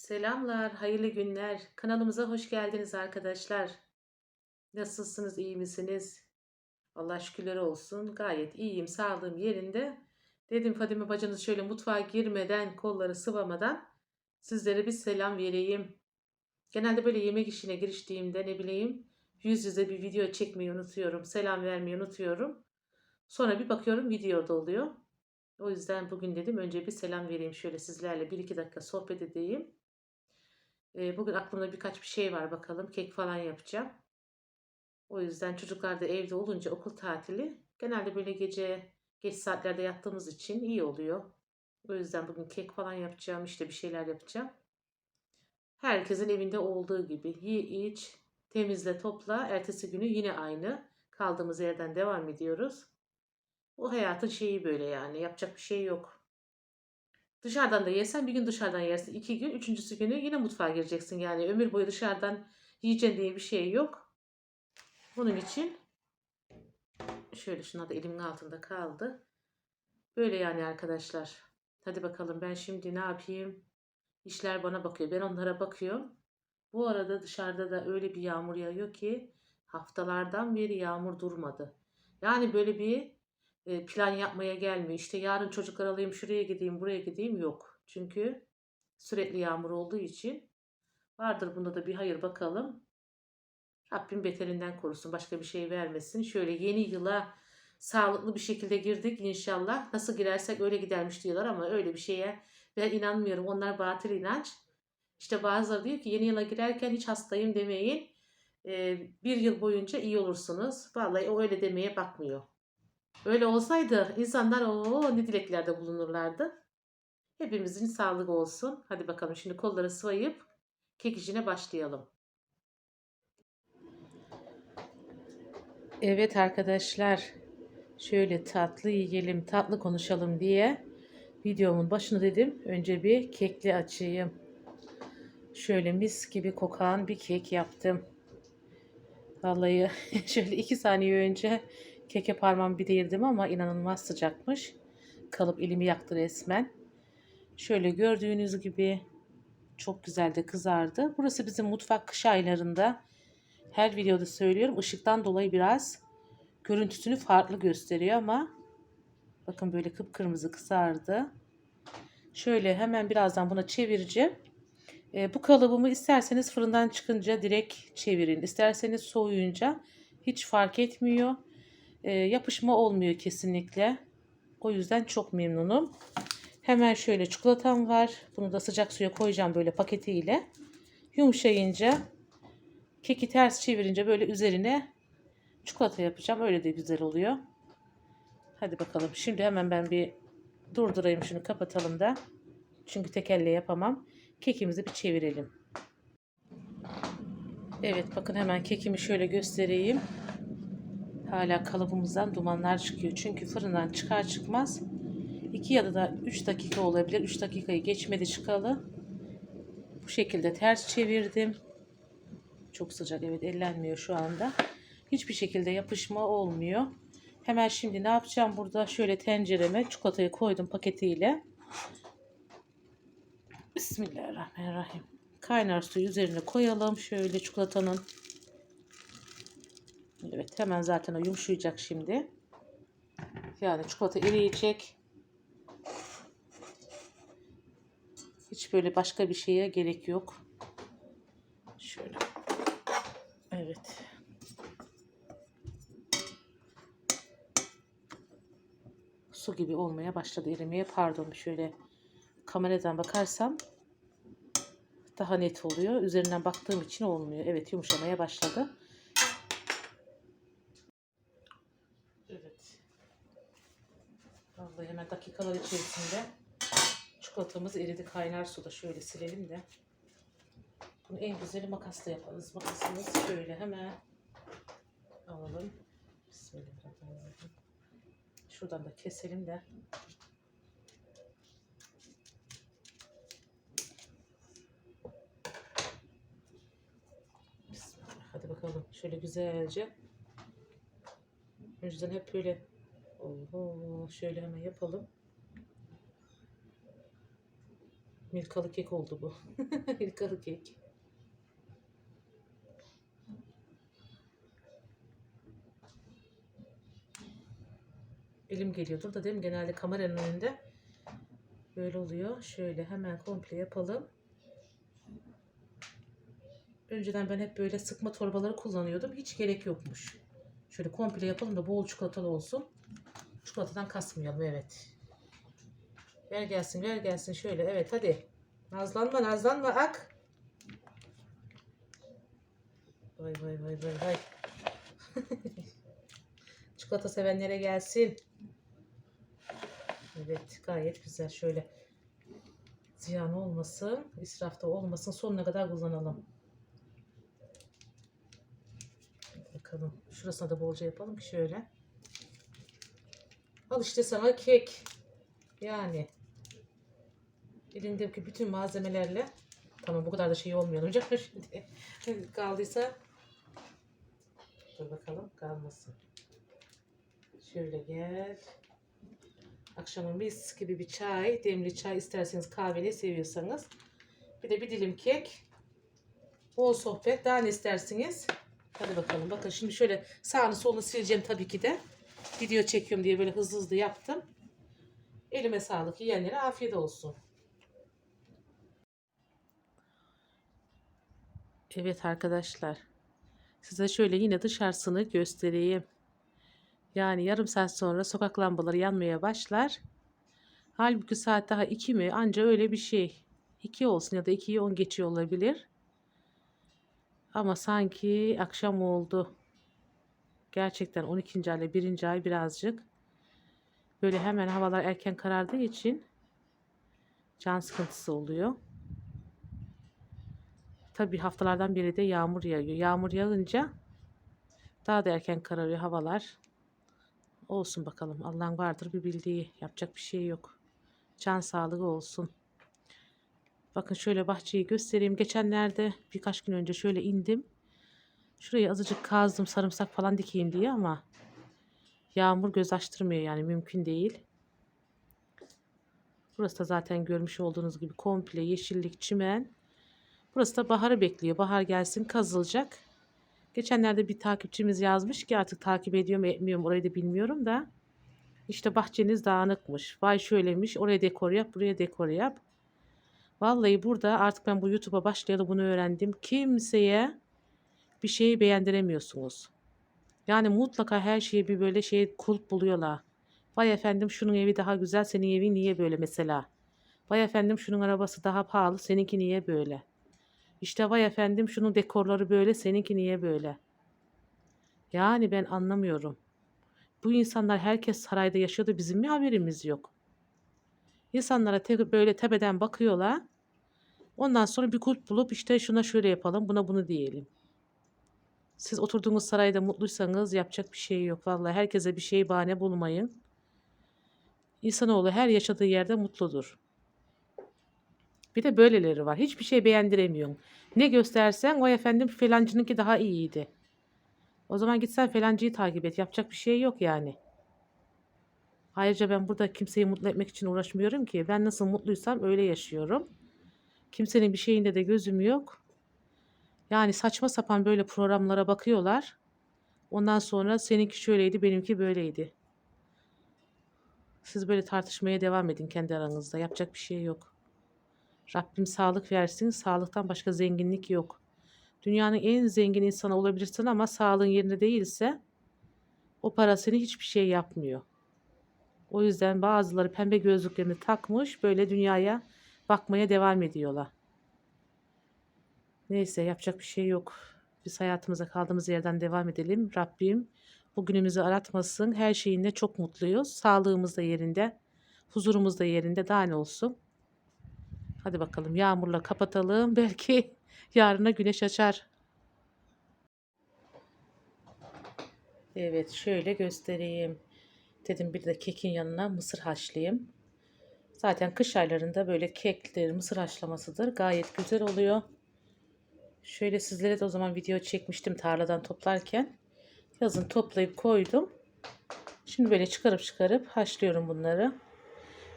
Selamlar, hayırlı günler. Kanalımıza hoş geldiniz arkadaşlar. Nasılsınız, iyi misiniz? Allah şükürler olsun. Gayet iyiyim, sağlığım yerinde. Dedim Fadime bacınız şöyle mutfağa girmeden, kolları sıvamadan sizlere bir selam vereyim. Genelde böyle yemek işine giriştiğimde ne bileyim yüz yüze bir video çekmeyi unutuyorum, selam vermeyi unutuyorum. Sonra bir bakıyorum videoda oluyor. O yüzden bugün dedim önce bir selam vereyim şöyle sizlerle bir iki dakika sohbet edeyim. Bugün aklımda birkaç bir şey var bakalım. Kek falan yapacağım. O yüzden çocuklar da evde olunca okul tatili genelde böyle gece geç saatlerde yattığımız için iyi oluyor. O yüzden bugün kek falan yapacağım. işte bir şeyler yapacağım. Herkesin evinde olduğu gibi yi iç, temizle topla. Ertesi günü yine aynı. Kaldığımız yerden devam ediyoruz. O hayatın şeyi böyle yani. Yapacak bir şey yok. Dışarıdan da yesen bir gün dışarıdan yersin. iki gün. Üçüncüsü günü yine mutfağa gireceksin. Yani ömür boyu dışarıdan yiyeceğin diye bir şey yok. Bunun için şöyle şunlar da elimin altında kaldı. Böyle yani arkadaşlar. Hadi bakalım ben şimdi ne yapayım? İşler bana bakıyor. Ben onlara bakıyorum. Bu arada dışarıda da öyle bir yağmur yağıyor ki haftalardan beri yağmur durmadı. Yani böyle bir plan yapmaya gelmiyor. İşte yarın çocuklar alayım şuraya gideyim buraya gideyim yok. Çünkü sürekli yağmur olduğu için vardır bunda da bir hayır bakalım. Rabbim beterinden korusun başka bir şey vermesin. Şöyle yeni yıla sağlıklı bir şekilde girdik inşallah. Nasıl girersek öyle gidermiş diyorlar ama öyle bir şeye ben inanmıyorum. Onlar batıl inanç. İşte bazıları diyor ki yeni yıla girerken hiç hastayım demeyin. Ee, bir yıl boyunca iyi olursunuz. Vallahi o öyle demeye bakmıyor. Öyle olsaydı insanlar o ne dileklerde bulunurlardı. Hepimizin sağlığı olsun. Hadi bakalım şimdi kolları sıvayıp kek işine başlayalım. Evet arkadaşlar şöyle tatlı yiyelim tatlı konuşalım diye videomun başını dedim önce bir kekli açayım. Şöyle mis gibi kokan bir kek yaptım. Vallahi şöyle iki saniye önce keke parmağımı bir değirdim ama inanılmaz sıcakmış. Kalıp elimi yaktı resmen. Şöyle gördüğünüz gibi çok güzel de kızardı. Burası bizim mutfak kış aylarında. Her videoda söylüyorum ışıktan dolayı biraz görüntüsünü farklı gösteriyor ama bakın böyle kıpkırmızı kızardı. Şöyle hemen birazdan buna çevireceğim. E, bu kalıbımı isterseniz fırından çıkınca direkt çevirin. İsterseniz soğuyunca hiç fark etmiyor. E, yapışma olmuyor kesinlikle. O yüzden çok memnunum. Hemen şöyle çikolatam var. Bunu da sıcak suya koyacağım böyle paketiyle. Yumuşayınca keki ters çevirince böyle üzerine çikolata yapacağım. Öyle de güzel oluyor. Hadi bakalım. Şimdi hemen ben bir durdurayım şunu kapatalım da. Çünkü tek elle yapamam. Kekimizi bir çevirelim. Evet bakın hemen kekimi şöyle göstereyim. Hala kalıbımızdan dumanlar çıkıyor. Çünkü fırından çıkar çıkmaz 2 ya da 3 dakika olabilir. 3 dakikayı geçmedi çıkalı. Bu şekilde ters çevirdim. Çok sıcak evet ellenmiyor şu anda. Hiçbir şekilde yapışma olmuyor. Hemen şimdi ne yapacağım burada? Şöyle tencereme çikolatayı koydum paketiyle. Bismillahirrahmanirrahim. Kaynar suyu üzerine koyalım. Şöyle çikolatanın. Evet hemen zaten o yumuşayacak şimdi. Yani çikolata eriyecek. Hiç böyle başka bir şeye gerek yok. Şöyle. Evet. Su gibi olmaya başladı erimeye. Pardon şöyle kameradan bakarsam daha net oluyor. Üzerinden baktığım için olmuyor. Evet yumuşamaya başladı. Evet. Dakikalar içerisinde çikolatamız eridi kaynar suda. Şöyle silelim de. Bunu en güzeli makasla yaparız. Makasımız şöyle hemen alalım. Bismillahirrahmanirrahim. Şuradan da keselim de. Bismillah. Hadi bakalım. Şöyle güzelce. Önceden hep böyle Oho, şöyle hemen yapalım. Milkalı kek oldu bu. Milkalı kek. Elim geliyordur da değil mi? Genelde kameranın önünde böyle oluyor. Şöyle hemen komple yapalım. Önceden ben hep böyle sıkma torbaları kullanıyordum. Hiç gerek yokmuş. Şöyle komple yapalım da bol çikolatalı olsun. Çikolatadan kasmayalım evet. Ver gelsin ver gelsin şöyle evet hadi. Nazlanma nazlanma ak. Vay vay vay vay vay. Çikolata sevenlere gelsin. Evet gayet güzel şöyle. Ziyan olmasın, israfta olmasın sonuna kadar kullanalım. Bakalım. Şurasına da bolca yapalım ki şöyle. Al işte sana kek. Yani. Elindeki bütün malzemelerle. Tamam bu kadar da şey olmuyor hocam şimdi. Kaldıysa. Dur bakalım kalmasın. Şöyle gel. Akşama mis gibi bir çay. Demli çay isterseniz kahveli seviyorsanız. Bir de bir dilim kek. Bol sohbet. Daha ne istersiniz? Hadi bakalım. Bakın şimdi şöyle sağını solunu sileceğim tabii ki de. Video çekiyorum diye böyle hızlı hızlı yaptım. Elime sağlık. Yiyenlere afiyet olsun. Evet arkadaşlar. Size şöyle yine dışarısını göstereyim. Yani yarım saat sonra sokak lambaları yanmaya başlar. Halbuki saat daha 2 mi? Anca öyle bir şey. 2 olsun ya da 2'yi 10 geçiyor olabilir. Ama sanki akşam oldu. Gerçekten 12. ay ile 1. ay birazcık böyle hemen havalar erken karardığı için can sıkıntısı oluyor. Tabi haftalardan biri de yağmur yağıyor. Yağmur yağınca daha da erken kararıyor havalar. Olsun bakalım. Allah'ın vardır bir bildiği. Yapacak bir şey yok. Can sağlığı olsun. Bakın şöyle bahçeyi göstereyim. Geçenlerde birkaç gün önce şöyle indim. Şurayı azıcık kazdım sarımsak falan dikeyim diye ama yağmur göz açtırmıyor yani mümkün değil. Burası da zaten görmüş olduğunuz gibi komple yeşillik, çimen. Burası da baharı bekliyor. Bahar gelsin kazılacak. Geçenlerde bir takipçimiz yazmış ki artık takip ediyor mu etmiyor mu orayı da bilmiyorum da. İşte bahçeniz dağınıkmış. Vay şöylemiş. Oraya dekor yap, buraya dekor yap. Vallahi burada artık ben bu YouTube'a başlayalı bunu öğrendim. Kimseye bir şeyi beğendiremiyorsunuz. Yani mutlaka her şeye bir böyle şey kulp buluyorlar. Vay efendim şunun evi daha güzel, senin evin niye böyle mesela? Vay efendim şunun arabası daha pahalı, seninki niye böyle? İşte vay efendim şunun dekorları böyle, seninki niye böyle? Yani ben anlamıyorum. Bu insanlar herkes sarayda yaşıyordu, bizim mi haberimiz yok? İnsanlara te- böyle tepeden bakıyorlar. Ondan sonra bir kulp bulup işte şuna şöyle yapalım, buna bunu diyelim. Siz oturduğunuz sarayda mutluysanız yapacak bir şey yok. Vallahi herkese bir şey bahane bulmayın. İnsanoğlu her yaşadığı yerde mutludur. Bir de böyleleri var. Hiçbir şey beğendiremiyorsun. Ne göstersen o efendim felancınınki daha iyiydi. O zaman gitsen felancıyı takip et. Yapacak bir şey yok yani. Ayrıca ben burada kimseyi mutlu etmek için uğraşmıyorum ki. Ben nasıl mutluysam öyle yaşıyorum. Kimsenin bir şeyinde de gözüm yok. Yani saçma sapan böyle programlara bakıyorlar. Ondan sonra seninki şöyleydi, benimki böyleydi. Siz böyle tartışmaya devam edin kendi aranızda. Yapacak bir şey yok. Rabbim sağlık versin. Sağlıktan başka zenginlik yok. Dünyanın en zengin insanı olabilirsin ama sağlığın yerinde değilse o para seni hiçbir şey yapmıyor. O yüzden bazıları pembe gözlüklerini takmış böyle dünyaya bakmaya devam ediyorlar. Neyse yapacak bir şey yok. Biz hayatımıza kaldığımız yerden devam edelim. Rabbim bugünümüzü aratmasın. Her şeyinde çok mutluyuz. Sağlığımız da yerinde. Huzurumuz da yerinde. Daha ne olsun. Hadi bakalım yağmurla kapatalım. Belki yarına güneş açar. Evet şöyle göstereyim. Dedim bir de kekin yanına mısır haşlayayım. Zaten kış aylarında böyle kektir, mısır haşlamasıdır. Gayet güzel oluyor. Şöyle sizlere de o zaman video çekmiştim tarladan toplarken. Yazın toplayıp koydum. Şimdi böyle çıkarıp çıkarıp haşlıyorum bunları.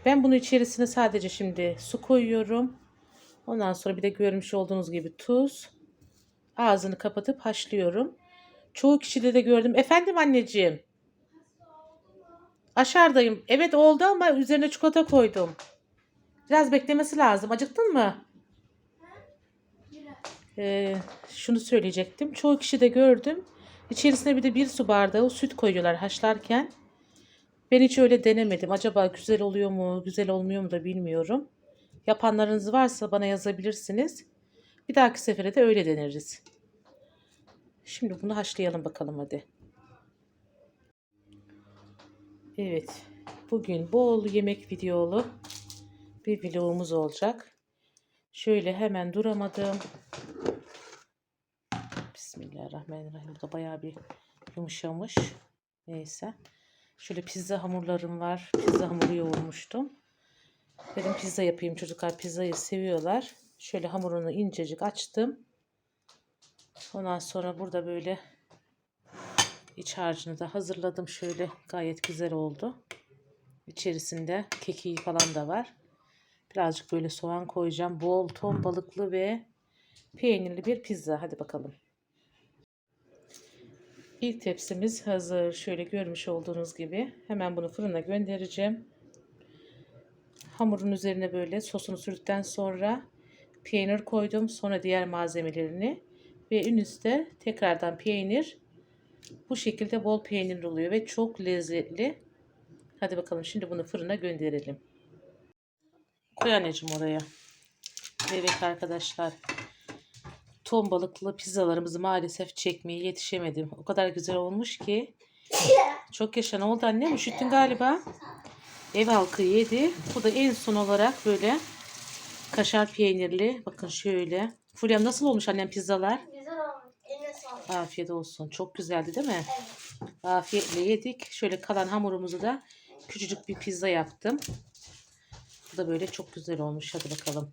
Ben bunu içerisine sadece şimdi su koyuyorum. Ondan sonra bir de görmüş olduğunuz gibi tuz. Ağzını kapatıp haşlıyorum. Çoğu kişide de gördüm. Efendim anneciğim. Aşağıdayım. Evet oldu ama üzerine çikolata koydum. Biraz beklemesi lazım. Acıktın mı? Ee, şunu söyleyecektim. Çoğu kişi de gördüm. İçerisine bir de bir su bardağı süt koyuyorlar haşlarken. Ben hiç öyle denemedim. Acaba güzel oluyor mu, güzel olmuyor mu da bilmiyorum. Yapanlarınız varsa bana yazabilirsiniz. Bir dahaki sefere de öyle deneriz. Şimdi bunu haşlayalım bakalım hadi. Evet. Bugün bol yemek videolu bir vlogumuz olacak. Şöyle hemen duramadım. Bismillahirrahmanirrahim. Burada bayağı bir yumuşamış. Neyse. Şöyle pizza hamurlarım var. Pizza hamuru yoğurmuştum. Dedim pizza yapayım. Çocuklar pizzayı seviyorlar. Şöyle hamurunu incecik açtım. Ondan sonra burada böyle iç harcını da hazırladım. Şöyle gayet güzel oldu. İçerisinde kekiği falan da var. Birazcık böyle soğan koyacağım. Bol ton balıklı ve peynirli bir pizza. Hadi bakalım. İlk tepsimiz hazır. Şöyle görmüş olduğunuz gibi. Hemen bunu fırına göndereceğim. Hamurun üzerine böyle sosunu sürdükten sonra peynir koydum. Sonra diğer malzemelerini ve en üstte tekrardan peynir. Bu şekilde bol peynir oluyor ve çok lezzetli. Hadi bakalım şimdi bunu fırına gönderelim. Koy anneciğim oraya. Evet arkadaşlar. Ton balıklı pizzalarımızı maalesef çekmeye yetişemedim. O kadar güzel olmuş ki. Çok yaşa ne oldu annem? Üşüttün galiba. Ev halkı yedi. Bu da en son olarak böyle kaşar peynirli. Bakın şöyle. Fulya nasıl olmuş annem pizzalar? Güzel olmuş. Eline sağlık. Afiyet olsun. Çok güzeldi değil mi? Evet. Afiyetle yedik. Şöyle kalan hamurumuzu da küçücük bir pizza yaptım. Da böyle çok güzel olmuş. Hadi bakalım.